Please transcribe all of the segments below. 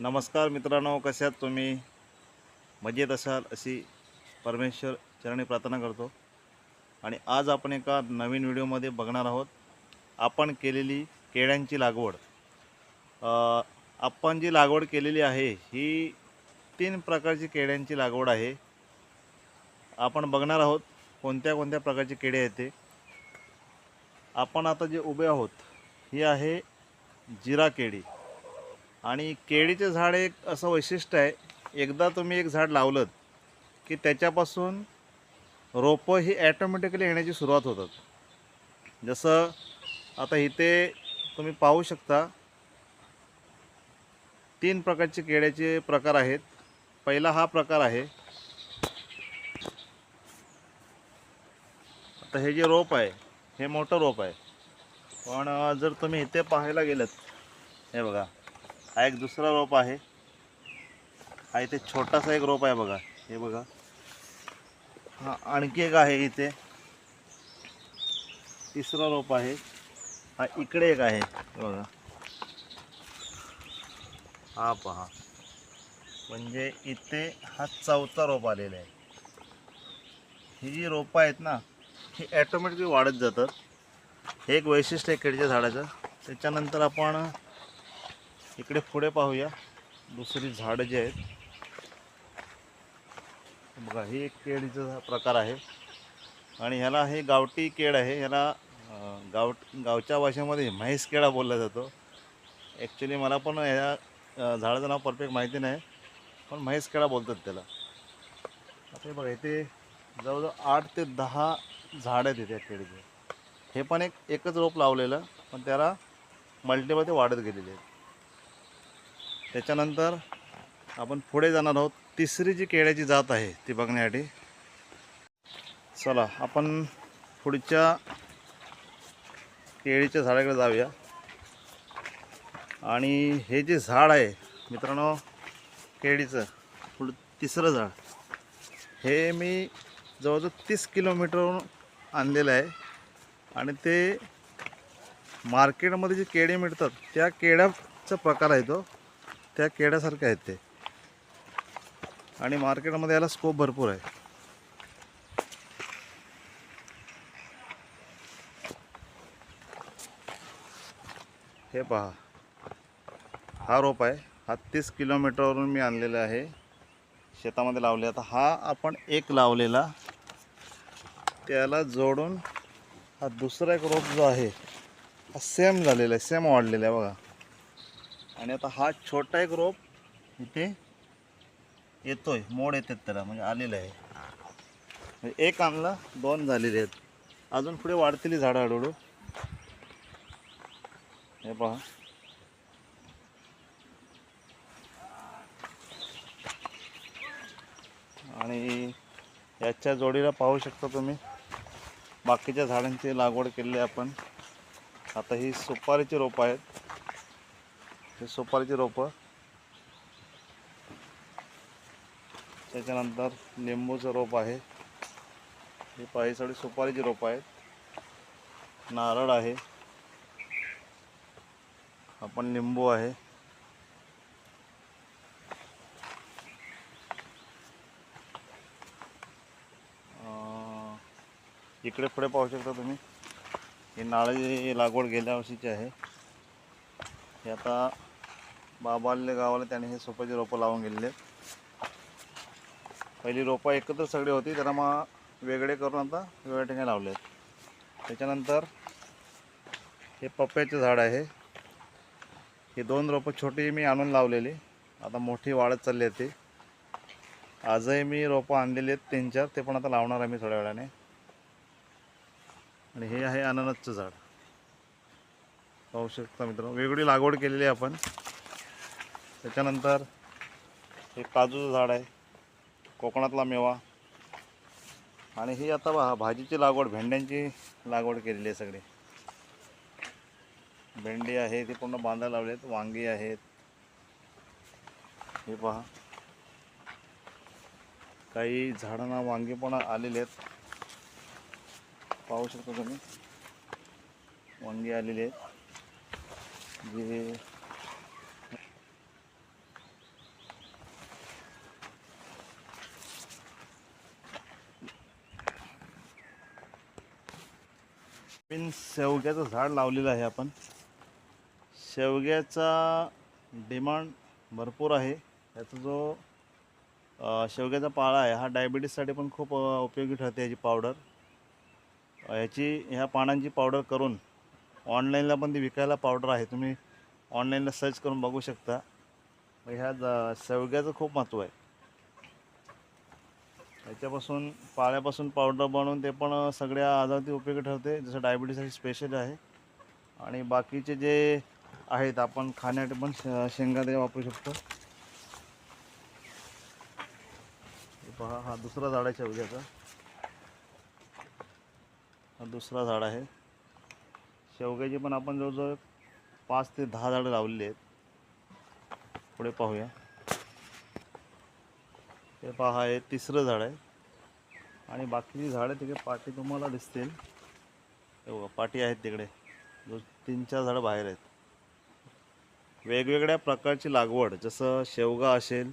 नमस्कार मित्रांनो कशात तुम्ही? मजेत असाल अशी परमेश्वर चरणी प्रार्थना करतो. आणि आज आपण एका नवीन व्हिडिओमध्ये बघणार आहोत आपण केलेली केळ्यांची लागवड. आपण जी लागवड केलेली आहे ही तीन प्रकारची केळ्यांची लागवड आहे. आपण बघणार आहोत कोणत्या कोणत्या प्रकारचे केळे आहेत ते. आपण आता जे उभे आहोत ही आहे जिरा केळी. आणि केळीचे झाड एक असं वैशिष्ट्य आहे एकदा तुम्ही एक झाड लावलं की त्याच्यापासून रोपं ही ॲटोमॅटिकली येण्याची सुरुवात होतात. जसं आता इथे तुम्ही पाहू शकता तीन प्रकारचे केळ्याचे प्रकार आहेत. पहिला हा प्रकार आहे. आता हे जे रोप आहे हे मोठं रोप आहे. पण जर तुम्ही इथे पाहायला गेलं हे बघा. हा एक दुसरा रोप आहे. हा इथे छोटासा एक रोप आहे बघा. हे बघा. हा आणखी एक आहे इथे. तिसरा रोप आहे. हा इकडे एक आहे. बघा. हा पहा. म्हणजे इथे हा चौथा रोप आलेला आहे. ही जी रोपं आहेत ना ही ॲटोमॅटिकली वाढत जातात. हे एक वैशिष्ट्य आहे केळीच्या झाडाचं. त्याच्यानंतर आपण इकडे पुढे पाहूया. दुसरी झाडं जी आहेत. बघा ही एक केळीचा प्रकार आहे. आणि ह्याला हे गावठी केळ आहे. ह्याला गाव गावच्या भाषेमध्ये म्हैस केळा बोलला जातो. ॲक्च्युली मला पण ह्या झाडाचं नाव परफेक्ट माहिती नाही पण म्हैस केळा बोलतात त्याला. आता बघा इथे जवळजवळ आठ ते दहा झाडं आहेत इथे या केळीचे. हे पण एक एकच रोप लावलेलं पण त्याला मल्टिपल ते वाढत गेलेले आहेत. त्याच्यानंतर आपण पुढे जाणार आहोत. तिसरी जी केळ्याची जात आहे ती बघण्यासाठी. चला आपण पुढच्या केळीच्या झाडाकडे जाऊया. आणि हे जे झाड आहे मित्रांनो केळीचं पुढं तिसरं झाड. हे मी जवळजवळ तीस किलोमीटरवरून आणलेलं आहे. आणि ते मार्केटमध्ये जे केळी मिळतात त्या केळ्याचा प्रकार आहे तो. त्या केड्यासारख्या आहेत ते. आणि मार्केटमध्ये याला स्कोप भरपूर आहे. हे पहा. हा रोप आहे. हा तीस किलोमीटरवरून मी आणलेला आहे. शेतामध्ये लावले. आता हा आपण एक लावलेला. त्याला जोडून हा दुसरा एक रोप जो आहे हा सेम झालेला आहे. सेम वाढलेला आहे बघा. आणि आता हा छोटा एक रोप इथे येतोय मोड येतात त्याला म्हणजे आलेलं आहे. म्हणजे एक आणला दोन झालेले आहेत. अजून पुढे वाढतील झाडं हळूहळू. हे पहा. आणि याच्या जोडीला पाहू शकता तुम्ही. बाकीच्या झाडांची लागवड केलेली आहे आपण. आता ही सुपारीची रोपं आहेत. हे सुपारीची रोपं. त्याच्यानंतर लिंबूचं रोप आहे. हे पाहिजे सगळी सुपारीची रोपं आहेत. नारळ आहे. आपण लिंबू आहे. इकडे पुढे पाहू शकता तुम्ही. ही नारळी लागवड गेल्या वर्षीची आहे. हे आता बाबाले गावाला त्याने हे सोपाची रोपं लावून गेलेले. आहेत पहिली रोपं एकत्र सगळी होती त्यांना मग वेगळे करून आता वेगळ्या ठिकाणी लावले आहेत. त्याच्यानंतर हे पप्प्याचे झाड आहे. हे दोन रोपं छोटी मी आणून लावलेली. आता मोठी वाढत चालली आहे ती. आजही मी रोपं आणलेली आहेत तीन चार ते पण आता लावणार आहे मी थोड्या वेळाने. आणि हे आहे अननसचं झाड. पाहू शकता मित्रांनो वेगळी लागवड केलेली आहे आपण. त्याच्यानंतर हे काजूचं झाड आहे कोकणातला मेवा. आणि ही आता बा भाजीची लागवड भेंड्यांची लागवड केलेली आहे सगळी. भेंडी आहे ती पूर्ण बांधायला लावले आहेत वांगी आहेत. हे पहा. काही झाडांना वांगी पण आलेले आहेत. पाहू शकता तुम्ही. वांगी आलेली आहेत. जे नवीन शेवग्याचं झाड लावलेलं आहे आपण. शेवग्याचा डिमांड भरपूर आहे. याचा जो शेवग्याचा पाळा आहे हा डायबिटीजसाठी पण खूप उपयोगी ठरते याची पावडर. ह्याची ह्या पानांची पावडर करून ऑनलाईनला पण ती विकायला पावडर आहे. तुम्ही ऑनलाईनला सर्च करून बघू शकता. ह्या शेवग्याचं खूप महत्त्व आहे. याच्यापासून पाळ्यापासून पावडर बनवून ते पण सगळ्या आजाराती उपयोगी ठरते. जसं डायबिटीजसाठी स्पेशल आहे. आणि बाकीचे जे आहेत आपण खाण्यासाठी पण श- शेंगा ते वापरू शकतो. पहा हा दुसरा झाड आहे शेवग्याचा. हा दुसरा झाड आहे. शेवग्याची पण आपण जवळजवळ पाच ते दहा झाडं लावलेली आहेत. पुढे पाहूया. हे पहा हे तिसरं झाड आहे. आणि बाकीची झाडं तिकडे पाठी तुम्हाला दिसतील. हे बघा पाठी आहेत तिकडे. जो तीन चार झाडं बाहेर आहेत. वेगवेगळ्या प्रकारची लागवड जसं शेवगा असेल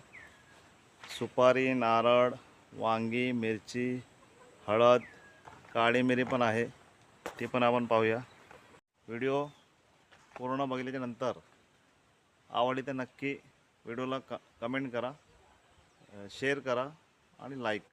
सुपारी नारळ वांगी मिरची हळद काळी मिरी पण आहे. ती पण आपण पाहूया. व्हिडिओ पूर्ण बघितल्याच्या नंतर आवडली तर नक्की व्हिडिओला क कमेंट करा. शेअर करा आणि लाईक